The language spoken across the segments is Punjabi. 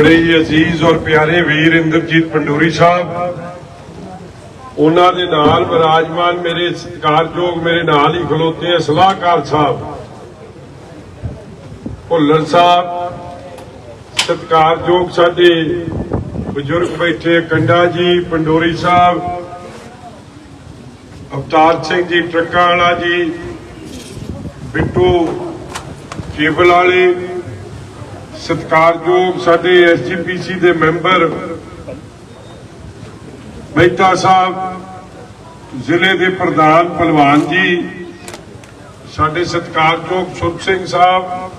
ਬੜੇ ਹੀ ਅਜ਼ੀਜ਼ ਔਰ ਪਿਆਰੇ ਵੀਰ ਇੰਦਰਜੀਤ ਪੰਡੂਰੀ ਸਾਹਿਬ। ਉਹਨਾਂ ਦੇ ਨਾਲ ਵਿਰਾਜਮਾਨ ਮੇਰੇ ਸਤਿਕਾਰਯੋਗ, ਮੇਰੇ ਨਾਲ ਹੀ ਖਲੋਤੇ ਸਲਾਹਕਾਰ ਸਾਹਿਬ। ਭੁੱਲਰ ਸਾਹਿਬ, ਸਤਿਕਾਰਯੋਗ ਸਾਡੇ ਬਜ਼ੁਰਗ ਬੈਠੇ ਕੰਡਾ ਜੀ, ਪੰਡੋਰੀ ਸਾਹਿਬ, ਅਵਤਾਰ ਸਿੰਘ ਜੀ, ਟਰੱਕਾਂ ਵਾਲਾ ਜੀ, ਬਿੱਟੂ ਕੇਬਲ ਵਾਲੇ ਸਤਿਕਾਰਯੋਗ ਸਾਡੇ ਐਸਜੀਪੀਸੀ ਦੇ ਮੈਂਬਰ ਮਹਿਤਾ ਸਾਹਿਬ, ਜ਼ਿਲ੍ਹੇ ਦੇ ਪ੍ਰਧਾਨ ਪਹਿਲਵਾਨ ਜੀ, ਸਾਡੇ ਸਤਿਕਾਰਯੋਗ ਸੁਖ ਸਿੰਘ ਸਾਹਿਬ,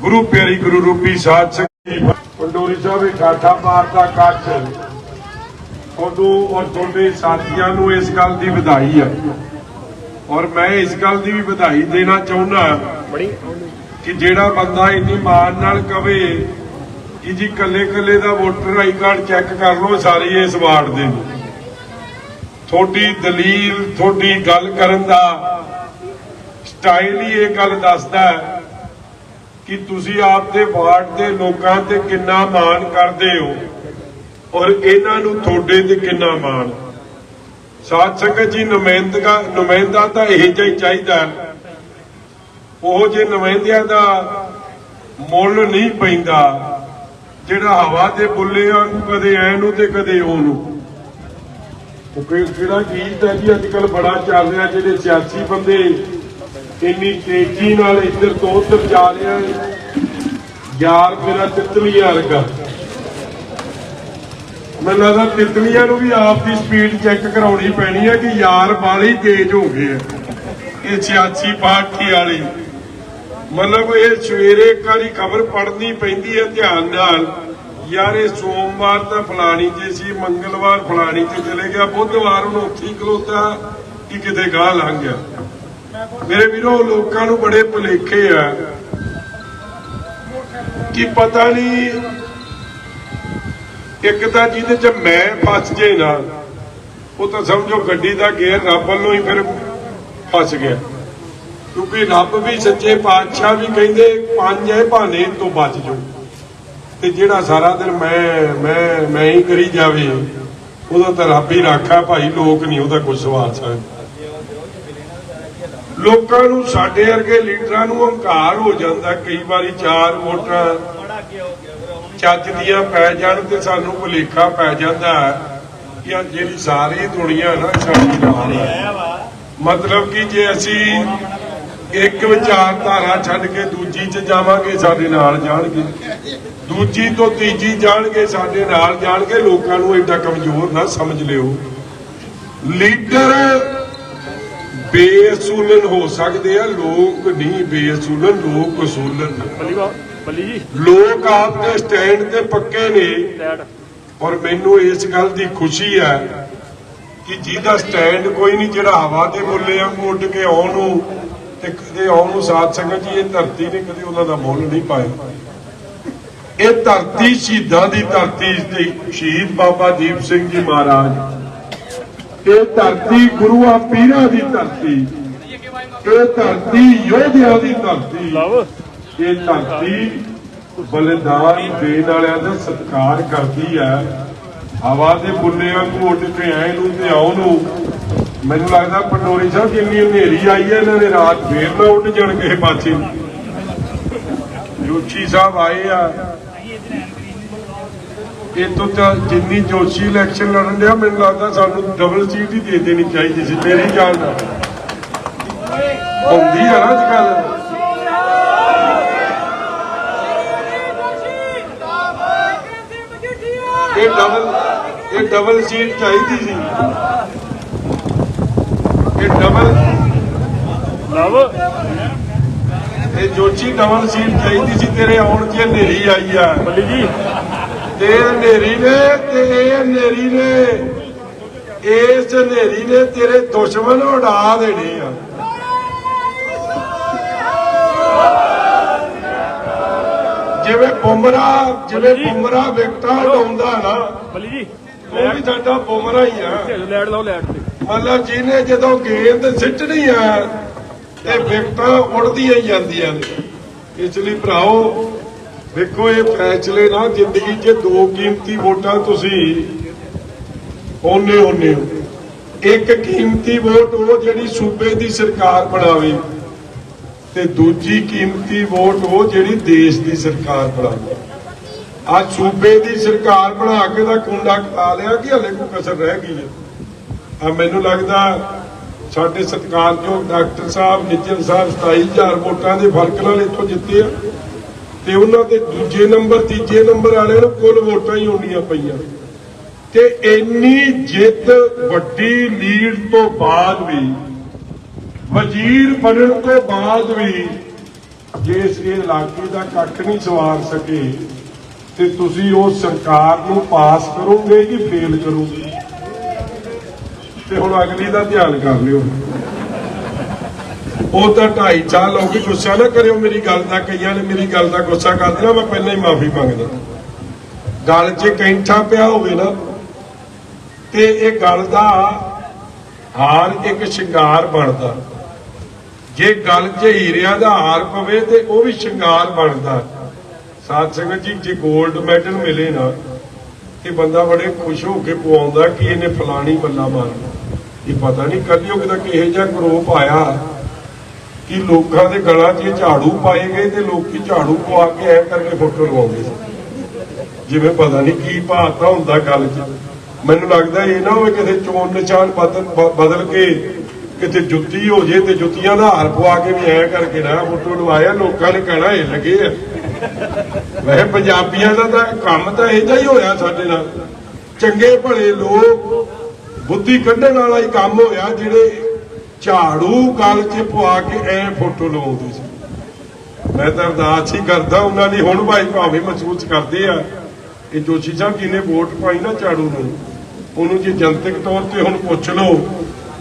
ਗੁਰੂ ਪਿਆਰੀ ਗੁਰੂ ਰੂਪੀ ਸਾਧ ਸਿੰਘ ਜੀ, ਪੰਡੋਰੀ ਸਾਹਿਬ, ਇਹ ਮਾਰਦਾ ਕੱਚ ਤੁਹਾਨੂੰ ਔਰ ਤੁਹਾਡੇ ਸਾਥੀਆਂ ਨੂੰ ਇਸ ਗੱਲ ਦੀ ਵਧਾਈ ਹੈ। ਔਰ ਮੈਂ ਇਸ ਗੱਲ ਦੀ ਵੀ ਵਧਾਈ ਦੇਣਾ ਚਾਹੁੰਦਾ ਕਿ ਜਿਹੜਾ ਬੰਦਾ ਇੰਨੀ ਮਾਣ ਨਾਲ ਕਵੇ ਕਿ ਜੀ ਕੱਲੇ ਕੱਲੇ ਦਾ ਵੋਟਰ ਆਈ ਕਾਰਡ ਚੈੱਕ ਕਰ ਲਓ ਸਾਰੇ ਇਸ ਵਾਰਡ ਦੇ ਤੁਹਾਡੀ ਦਲੀਲ, ਤੁਹਾਡੀ ਗੱਲ ਕਰਨ ਦਾ ਸਟਾਈਲ ਹੀ ਇਹ ਗੱਲ ਦੱਸਦਾ ਕਿ ਤੁਸੀਂ ਆਪਦੇ ਵਾਰਡ ਦੇ ਲੋਕਾਂ ਤੇ ਕਿੰਨਾ ਮਾਣ ਕਰਦੇ ਹੋ ਔਰ ਇਹਨਾਂ ਨੂੰ ਤੁਹਾਡੇ ਤੇ ਕਿੰਨਾ ਮਾਣ ਸਾਧ ਸੰਗਤ ਜੀ, ਨੁਮਾਇੰਦਗਾ ਨੁਮਾਇੰਦਾ ਤਾਂ ਇਹ ਜਿਹਾ ਹੀ ਚਾਹੀਦਾ ਹੈ। ਉਹ ਜੇ ਨੁਮਾਇੰਦਿਆਂ ਦਾ ਮੁੱਲ ਨਹੀਂ ਪੈਂਦਾ, ਜਿਹੜਾ ਹਵਾ ਦੇ ਬੁੱਲੇ ਆ, ਕਦੇ ਐ ਨੂੰ ਤੇ ਕਦੇ ਉਹ ਨੂੰ। ਉਹ ਕਿਹੜਾ ਗੀਤ ਹੈ ਜੀ ਅੱਜ ਕੱਲ ਬੜਾ ਚੱਲ ਰਿਹਾ, ਜਿਹੜੇ ਸਿਆਸੀ ਬੰਦੇ ਇੰਨੀ ਤੇਜ਼ੀ ਨਾਲ ਇੱਧਰ ਤੋਂ ਉੱਧਰ ਜਾ ਰਹੇ ਯਾਰ ਮੇਰਾ ਤਿਤਲੀਆਂ ਵਰਗਾ। ਮੈਨੂੰ ਲੱਗਦਾ ਤਿਤਲੀਆਂ ਨੂੰ ਵੀ ਆਪ ਦੀ ਸਪੀਡ ਚੈੱਕ ਕਰਾਉਣੀ ਪੈਣੀ ਹੈ ਕਿ ਯਾਰ ਬਾਲੀ ਤੇਜ਼ ਹੋ ਗਏ ਇਹ ਸਿਆਸੀ ਪਾਰਟੀ ਵਾਲੀ। ਮਤਲਬ ਇਹ ਸਵੇਰੇ ਇੱਕ ਵਾਰੀ ਖਬਰ ਪੜਨੀ ਪੈਂਦੀ ਹੈ ਧਿਆਨ ਨਾਲ। ਯਾਰ ਇਹ ਸੋਮਵਾਰ ਤਾਂ ਫਲਾਣੀ ਜੇ ਸੀ, ਮੰਗਲਵਾਰ ਫਲਾਣੀ ਤੇ ਚਲੇ ਗਿਆ, ਬੁੱਧਵਾਰ ਨੂੰ ਉੱਥੇ ਹੀ ਖਲੋਤਾ ਕਿ ਕਿਤੇ ਗਾਹ ਲੰਘ ਗਿਆ। ਮੇਰੇ ਵੀਰੋ, ਲੋਕਾਂ ਨੂੰ ਬੜੇ ਭੁਲੇਖੇ ਆ ਕਿ ਪਤਾ ਨਹੀਂ ਇੱਕ ਤਾਂ ਜਿਹਦੇ ਚ ਮੈਂ ਫਸ ਜੇ ਨਾ, ਉਹ ਤਾਂ ਸਮਝੋ ਗੱਡੀ ਦਾ ਗੇਅਰ ਰੱਬ ਵੱਲੋਂ ਹੀ ਫਿਰ ਫਸ ਗਿਆ। ਕਿਉਂਕਿ ਰੱਬ ਵੀ ਸੱਚੇ ਪਾਤਸ਼ਾਹ ਵੀ ਕਹਿੰਦੇ, ਪੰਜ ਹੈ ਭਾਨੇ ਤੋਂ ਬਚ ਜਾਓ। ਤੇ ਜਿਹੜਾ ਸਾਰਾ ਦਿਨ ਮੈਂ ਮੈਂ ਮੈਂ ਹੀ ਕਰੀ ਜਾਵੇ, ਉਹਦਾ ਤਾਂ ਰੱਬ ਹੀ ਰਾਖਾ ਭਾਈ, ਲੋਕ ਨਹੀਂ ਉਹਦਾ ਕੁਝ ਸਵਾਲ ਸਕਦੇ ਲੋਕਾਂ ਨੂੰ, ਸਾਡੇ ਵਰਗੇ ਲੀਡਰਾਂ ਨੂੰ ਹੰਕਾਰ ਹੋ ਜਾਂਦਾ, ਕਈ ਵਾਰੀ ਚਾਰ ਵੋਟਾਂ ਚੱਜ ਦੀਆਂ ਪੈ ਜਾਣ ਤੇ ਸਾਨੂੰ ਭੁਲੇਖਾ ਪੈ ਜਾਂਦਾ ਕਿ ਆ ਜਿਹੜੀ ਸਾਰੀ ਦੁਨੀਆ ਨਾ ਸਾਡੀ ਨਾਲ ਮਤਲਬ ਕਿ ਜੇ ਅਸੀਂ ਇੱਕ ਵਿਚਾਰਧਾਰਾ ਛੱਡ ਕੇ ਦੂਜੀ 'ਚ ਜਾਵਾਂਗੇ ਸਾਡੇ ਨਾਲ ਜਾਣਗੇ। ਦੂਜੀ ਤੋਂ ਤੀਜੀ ਜਾਣਗੇ ਸਾਡੇ ਨਾਲ ਜਾਣਗੇ। ਲੋਕਾਂ ਨੂੰ ਐਡਾ ਕਮਜ਼ੋਰ ਨਾ ਸਮਝ ਲਿਓ। ਲੀਡਰ ਬੇਅਸੂਲਨ ਹੋ ਸਕਦੇ ਆ ਲੋਕ ਨਹੀਂ ਬੇਅਸੂਲਨ ਲੋਕ ਬੱਲੀ ਜੀ। ਲੋਕ ਆਪਦੇ ਸਟੈਂਡ ਤੇ ਪੱਕੇ ਨੇ। ਔਰ ਮੈਨੂੰ ਇਸ ਗੱਲ ਦੀ ਖੁਸ਼ੀ ਹੈ ਕਿ ਜਿਹਦਾ ਸਟੈਂਡ ਕੋਈ ਨਹੀਂ ਜਿਹੜਾ ਹਵਾ ਦੇ ਬੁੱਲੇ ਵਾਂਗੂ ਉੱਡ ਕੇ ਆਉਣ ਨੂੰ ਤੇ ਕਦੇ ਆਉਣ ਨੂੰ ਸਾਧ ਸੰਗਤ ਜੀ, ਇਹ ਧਰਤੀ ਨੇ ਕਦੇ ਉਹਨਾਂ ਦਾ ਮੁੱਲ ਨਹੀਂ ਪਾਇਆ। ਇਹ ਧਰਤੀ ਸ਼ਹੀਦਾਂ ਦੀ ਧਰਤੀ ਤੇ ਸ਼ਹੀਦ ਬਾਬਾ ਦੀਪ ਸਿੰਘ ਜੀ ਮਹਾਰਾਜ। ਇਹ ਧਰਤੀ ਗੁਰੂਆਂ ਪੀਰਾਂ ਦੀ ਧਰਤੀ, ਇਹ ਧਰਤੀ ਯੋਧਿਆਂ ਦੀ ਧਰਤੀ, ਇਹ ਧਰਤੀ ਬਲਿਦਾਨ ਦੇਣ ਵਾਲਿਆਂ ਦਾ ਸਤਿਕਾਰ ਕਰਦੀ ਹੈ। ਹਵਾ ਦੇ ਬੁੱਲੇ ਵਾਂਗੂ ਉੱਡ ਕੇ ਆਏ ਨੂੰ ਤੇ ਆਉ ਨੂੰ ਮੈਨੂੰ ਲੱਗਦਾ ਪੰਡੋਰੀ ਸਾਹਿਬ ਜਿੰਨੀ ਹਨੇਰੀ ਆਈ ਹੈ, ਇਹਨਾਂ ਨੇ ਰਾਤ ਫੇਰ ਨਾ ਉੱਡ ਜਾਣ ਕਿਸੇ ਪਾਸੇ। ਜੋਸ਼ੀ ਸਾਹਿਬ ਆਏ ਆ। ਇਹ ਤੋਂ ਤਾਂ ਜਿੰਨੀ ਜੋਸ਼ੀ ਇਲੈਕਸ਼ਨ ਲੜਨ ਡਿਆ, ਮੈਨੂੰ ਲੱਗਦਾ ਸਾਨੂੰ ਡਬਲ ਸੀਟ ਹੀ ਦੇ ਦੇਣੀ ਚਾਹੀਦੀ ਸੀ ਮੇਰੀ ਜਾਨ ਨਾਲ। ਹੁੰਦੀ ਆ ਨਾ ਅੱਜ ਕੱਲ੍ਹ। ਇਹ ਡਬਲ ਇਹ ਡਬਲ ਸੀਟ ਚਾਹੀਦੀ ਸੀ। ਇਹ ਡਬਲ ਲਵ। ਇਹ ਜੋਚੀ ਡਬਲ ਸੀਟ ਚਾਹੀਦੀ ਸੀ ਤੇਰੇ ਆਉਣ 'ਚ ਹਨੇਰੀ ਆਈ ਆ। ਬੱਲੀ ਜੀ। ਤੇ ਹਨੇਰੀ ਨੇ ਤੇ ਇਹ ਹਨੇਰੀ ਨੇ। ਇਸ ਹਨੇਰੀ ਨੇ ਤੇਰੇ ਦੁਸ਼ਮਣ ਉਡਾ ਦੇਣੇ ਆ। ਜਿਵੇਂ ਬੁਮਰਾ ਜਿਵੇਂ ਬੁਮਰਾ ਵਿਕਟਾਂ ਉਡਾਉਂਦਾ ਨਾ ਬੱਲੀ ਜੀ ਉਹ ਵੀ ਸਾਡਾ ਬੁਮਰਾ ਹੀ ਆ। ਲੈਟ ਲਾਓ ਲੈਟ ਤੇ। ਮਤਲਬ ਜਿਹਨੇ ਜਦੋਂ ਗੇਂਦ ਸਿੱਟਣੀ ਆ, ਤੇ ਵਿਕਟਾਂ ਉੜਦੀਆਂ ਹੀ ਜਾਂਦੀਆਂ ਨੇ। ਇਸ ਲਈ ਭਰਾਓ, ਵੇਖੋ ਇਹ ਫੈਸਲੇ ਨਾ ਜ਼ਿੰਦਗੀ 'ਚ ਦੋ ਕੀਮਤੀ ਵੋਟਾਂ ਤੁਸੀਂ ਉਹਨੇ ਉਹਨੇ ਇੱਕ ਕੀਮਤੀ ਵੋਟ ਉਹ ਜਿਹੜੀ ਸੂਬੇ ਦੀ ਸਰਕਾਰ ਬਣਾਵੇ ਤੇ ਦੂਜੀ ਕੀਮਤੀ ਵੋਟ ਉਹ ਜਿਹੜੀ ਦੇਸ਼ ਦੀ ਸਰਕਾਰ ਬਣਾਵੇ। ਅੱਜ ਸੂਬੇ ਦੀ ਸਰਕਾਰ ਬਣਾ ਕੇ ਦਾ ਕੁੰਡਾ ਖਾ ਲਿਆ ਕਿ ਹਲੇ ਕੋਈ ਕਸਰ ਰਹਿ ਗਈ ਹੈ। ਆ ਮੈਨੂੰ ਲੱਗਦਾ ਸਾਡੇ ਸਤਿਕਾਰਯੋਗ ਡਾਕਟਰ ਸਾਹਿਬ, ਨਿੱਜਰ ਸਾਹਿਬ 27000 ਵੋਟਾਂ ਦੇ ਫ਼ਰਕ ਨਾਲ ਇੱਥੋਂ ਜਿੱਤੇ ਆ। ਤੇ ਉਹਨਾਂ ਦੇ ਦੂਜੇ ਨੰਬਰ, ਤੀਜੇ ਨੰਬਰ ਵਾਲਿਆਂ ਨੂੰ ਕੁੱਲ ਵੋਟਾਂ ਹੀ ਹੁੰਦੀਆਂ ਪਈਆਂ। ਤੇ ਇੰਨੀ ਜਿੱਤ ਵੱਡੀ ਲੀਡ ਤੋਂ ਬਾਅਦ ਵੀ, ਵਜ਼ੀਰ ਬਣਨ ਤੋਂ ਬਾਅਦ ਵੀ ਜੇ ਇਸ ਇਲਾਕੇ ਦਾ ਕੱਖ ਨਹੀਂ ਸਵਾਰ ਸਕੇ, ਤੇ ਤੁਸੀਂ ਉਹ ਸਰਕਾਰ ਨੂੰ ਪਾਸ ਕਰੋਗੇ ਕਿ ਫੇਲ ਕਰੋਗੇ? ਤੇ ਹੁਣ ਅਗਲੀ ਦਾ ਧਿਆਨ ਕਰ ਲਿਓ। ਉਹ ਤਾਂ ਢਾਈ ਸਾਲ ਹੋ ਗੁੱਸਾ ਨਾ ਕਰਿਓ, ਮੇਰੀ ਗੱਲ ਦਾ ਕਈਆਂ ਨੇ ਮੇਰੀ ਗੱਲ ਦਾ ਗੁੱਸਾ ਕਰ ਦੇਣਾ, ਮੈਂ ਪਹਿਲਾਂ ਹੀ ਮਾਫੀ ਮੰਗਦਾ। ਗੱਲ 'ਚ ਕੈਂਠਾ ਪਿਆ ਹੋਵੇ ਨਾ, ਤੇ ਇਹ ਗੱਲ ਦਾ ਹਾਰ ਇੱਕ ਸ਼ਿੰਗਾਰ ਬਣਦਾ। ਜੇ ਗੱਲ 'ਚ ਹੀਰਿਆਂ ਦਾ ਹਾਰ ਪਵੇ, ਤੇ ਉਹ ਵੀ ਸ਼ਿੰਗਾਰ ਬਣਦਾ। ਸਾਧ ਸੰਗਤ ਜੀ, ਜੇ 골ਡ ਮੈਡਲ ਮਿਲੇ ਨਾ, ਤੇ ਬੰਦਾ ਬੜੇ ਖੁਸ਼ ਹੋ ਕੇ ਪਵਾਉਂਦਾ ਕਿ ਇਹਨੇ ਫਲਾਣੀ ਬੱਲਾ ਮਾਰੀ ਇਹ ਪਤਾ ਨਹੀਂ ਕੱਲਿਓ ਕਿਦਾ ਕਿਹੋ ਜਿਹਾ ਗਰੋਪ ਆਇਆ ਕਿ ਲੋਕਾਂ ਦੇ ਗਲਾਂ 'ਚ ਝਾੜੂ ਪਾਏ ਗਏ ਤੇ ਲੋਕੀ ਝਾੜੂ ਪਵਾ ਕੇ ਐ ਕਰਕੇ ਫੋਟੋ ਲਵਾਉਂਦੇ ਸੀ। ਜਿਵੇਂ ਪਤਾ ਨਹੀਂ ਕੀ ਭਾਤਾ ਹੁੰਦਾ ਗੱਲ 'ਚ। ਮੈਨੂੰ ਲੱਗਦਾ ਇਹ ਨਾ ਹੋਵੇ ਕਿਤੇ ਚੋਣ ਨਿਸ਼ਾਨ ਬਦਲ ਬਦਲ ਕੇ ਕਿਤੇ ਜੁੱਤੀ ਹੋ ਜੇ ਤੇ ਜੁੱਤੀਆਂ ਦਾ ਹਾਰ ਪਵਾ ਕੇ ਵੀ ਐ ਕਰਕੇ ਨਾ ਫੋਟੋ ਲਵਾਇਆ, ਲੋਕਾਂ ਨੇ ਕਹਿਣਾ ਇਹ ਲੱਗੇ ਆ। ਵੈਸੇ ਪੰਜਾਬੀਆਂ ਦਾ ਤਾਂ ਕੰਮ ਤਾਂ ਇਹਦਾ ਹੀ ਹੋਇਆ ਸਾਡੇ ਨਾਲ। ਚੰਗੇ ਭਲੇ ਲੋਕ ਬੁੱਧੀ ਕੱਢਣ ਵਾਲਾ ਹੀ ਕੰਮ ਹੋਇਆ ਜਿਹੜੇ ਝਾੜੂ ਗਲ 'ਚ ਪਵਾ ਕੇ ਐ ਫੋਟੋ ਲਵਾਉਂਦੇ ਸੀ। ਮੈਂ ਤਾਂ ਅਰਦਾਸ ਹੀ ਕਰਦਾ ਉਹਨਾਂ ਦੀ, ਹੁਣ ਭਾਈ ਭਾਵੇਂ ਮਹਿਸੂਸ ਕਰਦੇ ਆ। ਕਿ ਜੋਸ਼ੀ ਸਾਹਿਬ ਜਿਹਨੇ ਵੋਟ ਪਾਈ ਨਾ ਝਾੜੂ ਨੂੰ, ਉਹਨੂੰ ਜੇ ਜਨਤਕ ਤੌਰ ਤੇ ਹੁਣ ਪੁੱਛ ਲਓ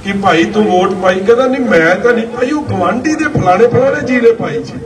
ਕਿ ਭਾਈ ਤੂੰ ਵੋਟ ਪਾਈ, ਕਹਿੰਦਾ ਨਹੀਂ, ਮੈਂ ਤਾਂ ਨਹੀਂ ਭਾਈ ਉਹ ਗਵਾਂਢੀ ਦੇ ਫਲਾਣੇ ਫਲਾਣੇ ਜੀ ਨੇ ਪਾਈ ਸੀ।